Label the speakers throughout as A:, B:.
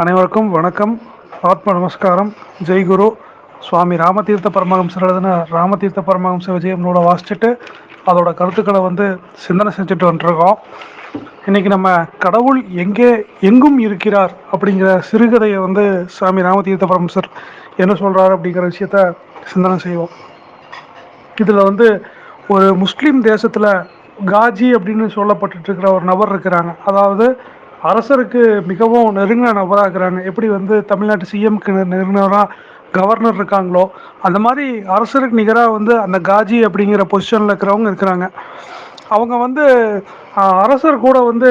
A: அனைவருக்கும் வணக்கம். ஆத்ம நமஸ்காரம். ஜெய்குரு சுவாமி ராமதீர்த்த பரமஹம்சர் எழுதின ராமதீர்த்த பரமஹம்ச விஜயம் நூலை வாசிச்சுட்டு அதோட கருத்துக்களை வந்து சிந்தனை செஞ்சுட்டு வந்துருக்கோம். இன்னைக்கு நம்ம கடவுள் எங்கே எங்கும் இருக்கிறார் அப்படிங்கிற சிறுகதையை வந்து சுவாமி ராமதீர்த்த பரமஹம்சர் என்ன சொல்கிறார் அப்படிங்கிற விஷயத்த சிந்தனை செய்வோம். இதில் வந்து ஒரு முஸ்லீம் தேசத்தில் காஜி அப்படின்னு சொல்லப்பட்டுட்டு இருக்கிற ஒரு நபர் இருக்கிறாங்க. அதாவது அரசருக்கு மிகவும் நெருங்கின நபராக இருக்கிறாங்க எப்படி வந்து தமிழ்நாட்டு சிஎம்க்கு நெருங்கினவராக கவர்னர் இருக்காங்களோ அந்த மாதிரி அரசருக்கு நிகராக வந்து அந்த காஜி அப்படிங்கிற பொசிஷனில் இருக்கிறவங்க இருக்கிறாங்க. அவங்க வந்து அரசர் கூட வந்து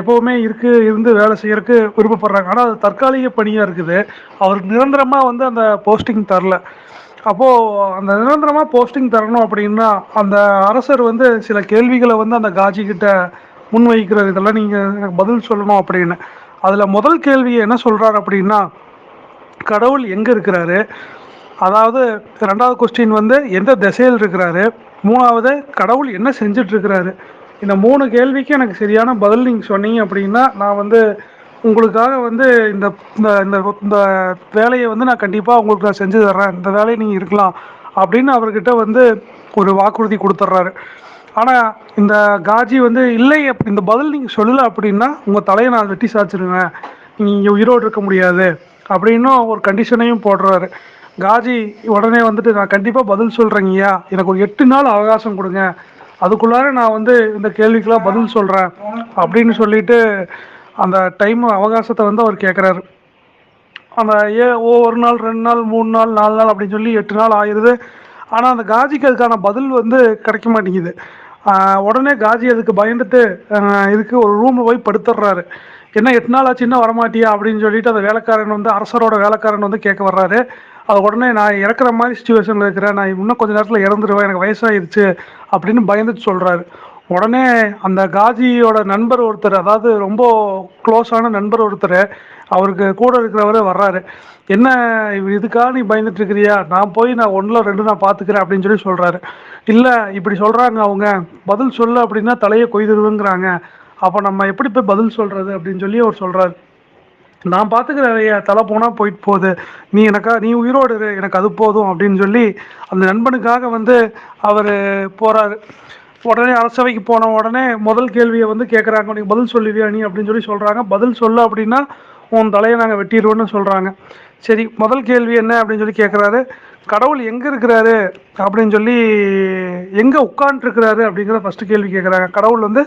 A: எப்போவுமே இருக்கு இருந்து வேலை செய்யறதுக்கு விருப்பப்படுறாங்க. ஆனால் அது தற்காலிக பணியாக இருக்குது. அவருக்கு நிரந்தரமாக வந்து அந்த போஸ்டிங் தரல. அப்போது அந்த நிரந்தரமாக போஸ்டிங் தரணும் அப்படின்னா அந்த அரசர் வந்து சில கேள்விகளை வந்து அந்த காஜி கிட்ட முன்வைக்கிறார் இதெல்லாம் நீங்கள் எனக்கு பதில் சொல்லணும் அப்படின்னு. அதில் முதல் கேள்வியை என்ன சொல்கிறார் அப்படின்னா கடவுள் எங்கே இருக்கிறாரு? அதாவது ரெண்டாவது கொஸ்டின் வந்து எந்த திசையில் இருக்கிறாரு? மூணாவது கடவுள் என்ன செஞ்சிட்ருக்கிறாரு இந்த மூணு கேள்விக்கு எனக்கு சரியான பதில் நீங்கள் சொன்னீங்க அப்படின்னா நான் வந்து உங்களுக்காக வந்து இந்த இந்த இந்த இந்த வேலையை வந்து நான் கண்டிப்பாக உங்களுக்கு நான் செஞ்சு தர்றேன். இந்த வேலையை நீங்கள் இருக்கலாம் அப்படின்னு அவர்கிட்ட வந்து ஒரு வாக்குறுதி கொடுத்துட்றாரு ஆனால் இந்த காஜி வந்து இல்லை அப்படி இந்த பதில் நீங்கள் சொல்லலை அப்படின்னா உங்கள் தலையை நான் வெட்டி சாச்சிருவேன் நீங்கள் இங்கே உயிரோடு இருக்க முடியாது அப்படின்னும் ஒரு கண்டிஷனையும் போடுறாரு. காஜி உடனே வந்துட்டு நான் கண்டிப்பாக பதில் சொல்கிறேங்கய்யா எனக்கு ஒரு எட்டு நாள் அவகாசம் கொடுங்க. அதுக்குள்ளார நான் வந்து இந்த கேள்விக்கெல்லாம் பதில் சொல்கிறேன் அப்படின்னு சொல்லிட்டு அந்த டைம் அவகாசத்தை வந்து அவர் கேட்குறாரு அந்த ஏ ஒவ்வொரு ஒரு நாள் ரெண்டு நாள் மூணு நாள் நாலு நாள் அப்படின்னு சொல்லி எட்டு நாள் ஆயிடுது ஆனால் அந்த காஜிக்கு அதுக்கான பதில் வந்து கிடைக்க மாட்டேங்குது. உடனே காஜி அதுக்கு பயந்துட்டு இதுக்கு ஒரு ரூமில் போய் படுத்துடுறாரு என்ன எட்டு நாள் ஆச்சுன்னா வரமாட்டியா? அப்படின்னு சொல்லிட்டு அந்த வேலைக்காரன் வந்து அரசரோட வேலைக்காரன் வந்து கேட்க வர்றாரு. அது உடனே நான் இறக்குற மாதிரி சுச்சுவேஷனில் இருக்கிறேன். நான் இன்னும் கொஞ்ச நேரத்தில் இறந்துருவேன். எனக்கு வயசாகிடுச்சு அப்படின்னு பயந்துட்டு சொல்கிறாரு உடனே அந்த காஜியோட நண்பர் ஒருத்தர் அதாவது ரொம்ப க்ளோஸான நண்பர் ஒருத்தர் அவருக்கு கூட இருக்கிறவர் வர்றாரு. என்ன இதுக்காக நீ பயந்துட்டு இருக்கிறியா நான் போய் நான் ஒன்றில் ரெண்டு நான் பார்த்துக்கிறேன் அப்படின்னு சொல்லி சொல்கிறாரு இல்லை இப்படி சொல்கிறாங்க அவங்க. பதில் சொல்லு அப்படின்னா தலையை கொய்துருவுங்கிறாங்க. அப்போ நம்ம எப்படி போய் பதில் சொல்கிறது அப்படின்னு சொல்லி அவர் சொல்கிறாரு நான் பார்த்துக்கிறேன் ஐயா. தலை போனால் போயிட்டு போகுது. நீ எனக்கா நீ உயிரோடு இரு. எனக்கு அது போதும் அப்படின்னு சொல்லி அந்த நண்பனுக்காக வந்து அவர் போகிறாரு உடனே அரசவைக்கு போன உடனே முதல் கேள்வியை வந்து கேட்குறாங்க நீ பதில் சொல்லுவியா நீ? அப்படின்னு சொல்லி சொல்கிறாங்க பதில் சொல்லு அப்படின்னா உன் தலையை நாங்கள் வெட்டிடுவோம்னு சொல்கிறாங்க சரி முதல் கேள்வி என்ன அப்படின்னு சொல்லி கேட்குறாரு கடவுள் எங்கே இருக்கிறாரு அப்படின்னு சொல்லி எங்கே உட்காண்ட்ருக்கிறாரு அப்படிங்கிற ஃபஸ்ட்டு கேள்வி கேட்குறாங்க கடவுள் வந்து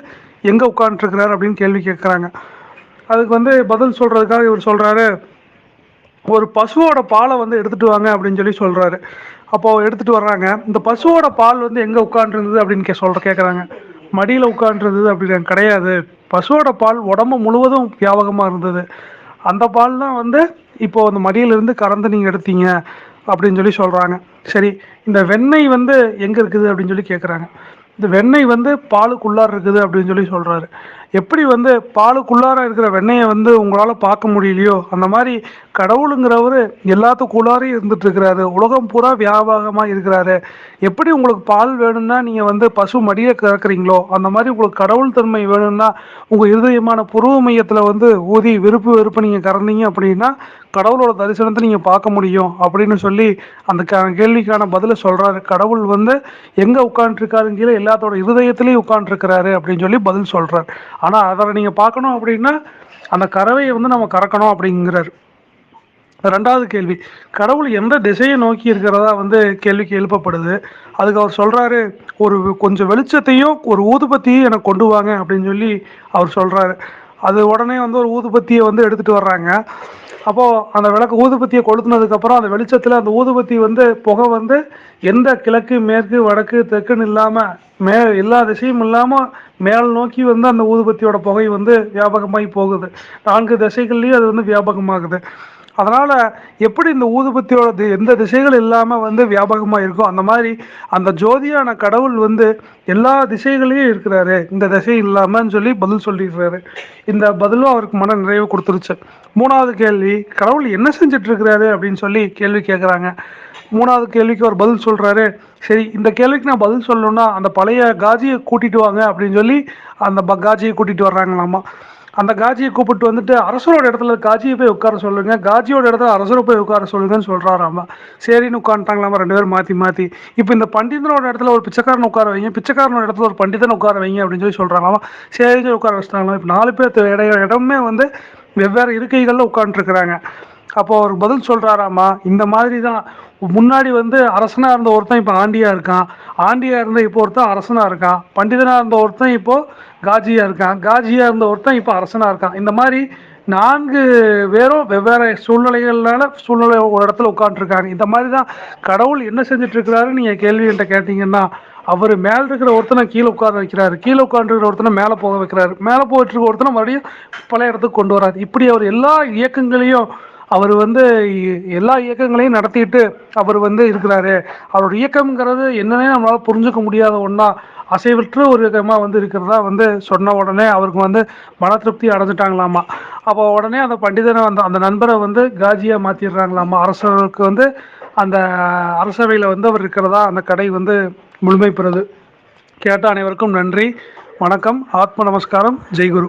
A: எங்கே உட்காண்ட்ருக்கிறாரு அப்படின்னு கேள்வி கேட்குறாங்க அதுக்கு வந்து பதில் சொல்கிறதுக்காக இவர் சொல்கிறாரு ஒரு பசுவோட பாலை வந்து எடுத்துகிட்டு வாங்க அப்படின்னு சொல்லி சொல்கிறாரு அப்போது எடுத்துகிட்டு வர்றாங்க. இந்த பசுவோட பால் வந்து எங்கே உட்காந்துருந்தது அப்படின்னு கே சொல்கிற கேட்குறாங்க மடியில் உட்காந்துருந்தது அப்படின்னு கிடையாது. பசுவோட பால் உடம்பு முழுவதும் வியாபகமாக இருந்தது. அந்த பால் தான் வந்து இப்போ அந்த மடியிலிருந்து கறந்து நீங்கள் எடுத்தீங்க அப்படின்னு சொல்லி சொல்கிறாங்க சரி இந்த வெண்ணெய் வந்து எங்கே இருக்குது அப்படின்னு சொல்லி கேட்குறாங்க இந்த வெண்ணெய் வந்து பாலுக்குள்ளார் இருக்குது அப்படின்னு சொல்லி சொல்கிறாரு எப்படி வந்து பாலுக்குள்ளார இருக்கிற வெண்ணையை வந்து உங்களால் பார்க்க முடியலையோ அந்த மாதிரி கடவுளுங்கிறவர் எல்லாத்துக்குள்ளாரையும் இருந்துட்டு இருக்கிறாரு. உலகம் பூரா வியாபகமாக இருக்கிறாரு. எப்படி உங்களுக்கு பால் வேணும்னா நீங்கள் வந்து பசு மடியை கறக்குறீங்களோ அந்த மாதிரி உங்களுக்கு கடவுள் தன்மை வேணும்னா உங்கள் இருதயமான புருவ மையத்தில் வந்து ஊதி விருப்பு வெறுப்பு நீங்கள் கறந்தீங்க அப்படின்னா கடவுளோட தரிசனத்தை நீங்கள் பார்க்க முடியும் அப்படின்னு சொல்லி அந்த க கேள்விக்கான பதிலை சொல்கிறாரு கடவுள் வந்து எங்கே உட்காந்துருக்காருங்கிற எல்லாத்தோட இருதயத்திலையும் உட்காந்துருக்கிறாரு அப்படின்னு சொல்லி பதில் சொல்கிறார் ஆனால் அதை நீங்கள் பார்க்கணும் அப்படின்னா அந்த கறவையை வந்து நம்ம கறக்கணும் அப்படிங்கிறார். ரெண்டாவது கேள்வி கடவுள் எந்த திசையை நோக்கி இருக்கிறதா வந்து கேள்விக்கு எழுப்பப்படுது? அதுக்கு அவர் சொல்கிறாரு ஒரு கொஞ்சம் வெளிச்சத்தையும் ஒரு ஊதுபத்தியும் எனக்கு கொண்டு வாங்க அப்படின்னு சொல்லி அவர் சொல்கிறாரு அது உடனே வந்து ஒரு ஊதுபத்தியை வந்து எடுத்துகிட்டு வர்றாங்க. அப்போது அந்த விளக்கு ஊதுபத்தியை கொளுத்துனதுக்கப்புறம் அந்த வெளிச்சத்தில் அந்த ஊதுபத்தி வந்து புகை வந்து எந்த கிழக்கு மேற்கு வடக்கு தெற்குன்னு இல்லாமல் மே எல்லா திசையும் இல்லாமல் மேல் நோக்கி வந்து அந்த ஊதுபத்தியோட புகை வந்து வியாபகமாகி போகுது. நான்கு திசைகள்லேயும் அது வந்து வியாபகமாகுது. அதனால் எப்படி இந்த ஊதுபத்தியோட தி- எந்த திசைகள் இல்லாமல் வந்து வியாபகமாக இருக்கோ அந்த மாதிரி அந்த ஜோதியான கடவுள் வந்து எல்லா திசைகளையும் இருக்கிறாரு. இந்த திசை இல்லாமன்னு சொல்லி பதில் சொல்லிடுறாரு. இந்த பதிலும் அவருக்கு மன நிறைவு கொடுத்துருச்சு. மூணாவது கேள்வி கடவுள் என்ன செஞ்சுட்டு இருக்கிறாரு அப்படின்னு சொல்லி கேள்வி கேட்குறாங்க மூணாவது கேள்விக்கு அவர் பதில் சொல்கிறாரு சரி இந்த கேள்விக்கு நான் பதில் சொல்லணும்னா அந்த பழைய காஜியை கூட்டிட்டு வாங்க அப்படின்னு சொல்லி அந்த ப- காஜியை கூட்டிட்டு வர்றாங்களாமா. அந்த காஜியை கூப்பிட்டு வந்துட்டு அரசரோட இடத்துல காஜியை போய் உட்கார சொல்லுங்க. காஜியோட இடத்துல அரசரை போய் உட்கார சொல்லுங்கன்னு சொல்றாராமா சரின்னு உட்காந்துட்டாங்களாமா ரெண்டு பேரும் மாற்றி மாற்றி இப்போ இந்த பண்டிதனோட இடத்துல ஒரு பிச்சைக்காரன் உட்கார வைங்க. பிச்சைக்காரனோட இடத்துல ஒரு பண்டிதன் உட்கார வைங்க அப்படின்னு சொல்லி சொல்கிறாங்களாமா சரி உட்கார வச்சிட்டாங்களாம். இப்போ நாலு பேர் இடையே இடமே வந்து வெவ்வேறு இருக்கைகளில் உட்காந்துருக்குறாங்க அப்போ அவர் பதில் சொல்கிறாராமா இந்த மாதிரி தான் முன்னாடி வந்து அரசனாக இருந்த ஒருத்தன் இப்போ ஆண்டியாக இருக்கான். ஆண்டியாக இருந்த இப்போ ஒருத்தன் அரசனாக இருக்கான். பண்டிதனாக இருந்த ஒருத்தன் இப்போது காஜியாக இருக்கான். காஜியாக இருந்த ஒருத்தன் இப்போ அரசனாக இருக்கான். இந்த மாதிரி நான்கு பேரும் வெவ்வேறு சூழ்நிலைகள்னால சூழ்நிலை ஒரு இடத்துல உட்காந்துருக்காங்க இந்த மாதிரி தான் கடவுள் என்ன செஞ்சுட்டு இருக்கிறாரு நீங்கள் கேள்வி என்கிட்ட கேட்டிங்கன்னா அவர் மேலே இருக்கிற ஒருத்தனை கீழே உட்கார வைக்கிறாரு. கீழே உட்காந்துருக்கிற ஒருத்தனை மேலே போக வைக்கிறாரு. மேலே போயிட்டு இருக்க ஒருத்தனை மறுபடியும் பழைய இடத்துக்கு கொண்டு வராது இப்படி அவர் எல்லா இயக்கங்களையும் அவர் வந்து எல்லா இயக்கங்களையும் நடத்திட்டு அவர் வந்து இருக்கிறாரு. அவரோட இயக்கம்ங்கிறது என்னன்னே நம்மளால புரிஞ்சுக்க முடியாத ஒன்றா அசைவற்று ஒரு இயக்கமாக வந்து இருக்கிறதா வந்து சொன்ன உடனே அவருக்கு வந்து மன திருப்தி அடைஞ்சிட்டாங்களாமா. அப்போ உடனே அந்த பண்டிதனை அந்த அந்த நண்பரை வந்து காஜியாக மாற்றிடுறாங்களாமா அரசருக்கு வந்து அந்த அரசவையில் வந்து அவர் இருக்கிறதா அந்த கடை வந்து முழுமை பெறுது. கேட்ட அனைவருக்கும் நன்றி. வணக்கம். ஆத்ம நமஸ்காரம். ஜெய்குரு.